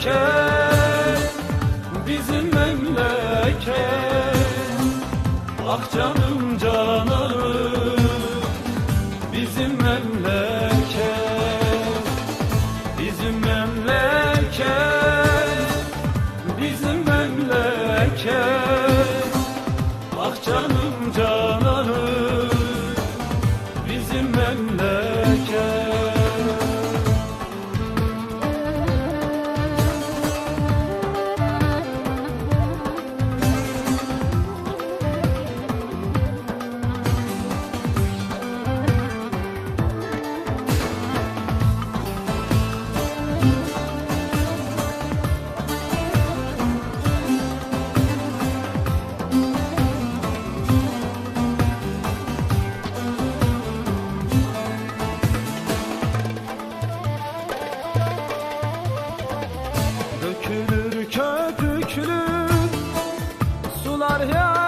memleket Bizim memleket Ah yar yar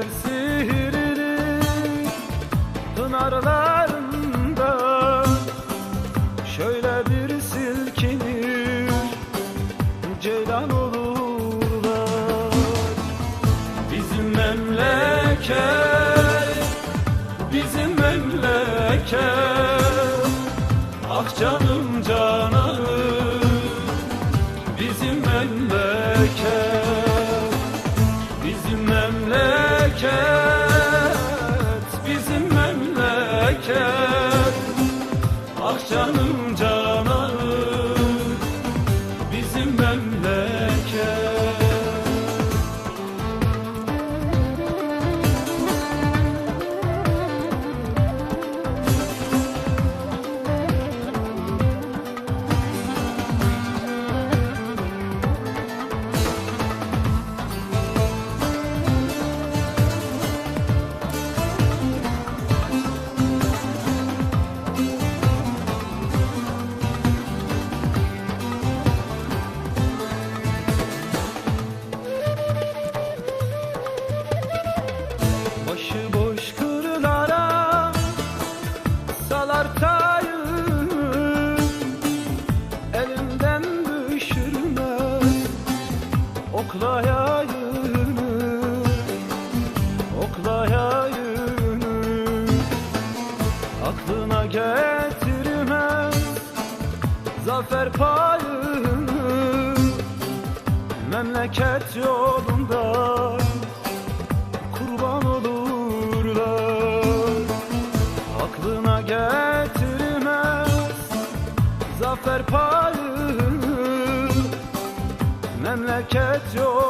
İçenler sihirli pınarlarında Şöyle bir silkinir ceylan olurlar. Bizim memleket Bizim memleket Ah canım cananım canım cananım Aklına getirmez zafer payını Memleket yolunda kurban olurlar. Aklına getirmez zafer payını Memleket yolunda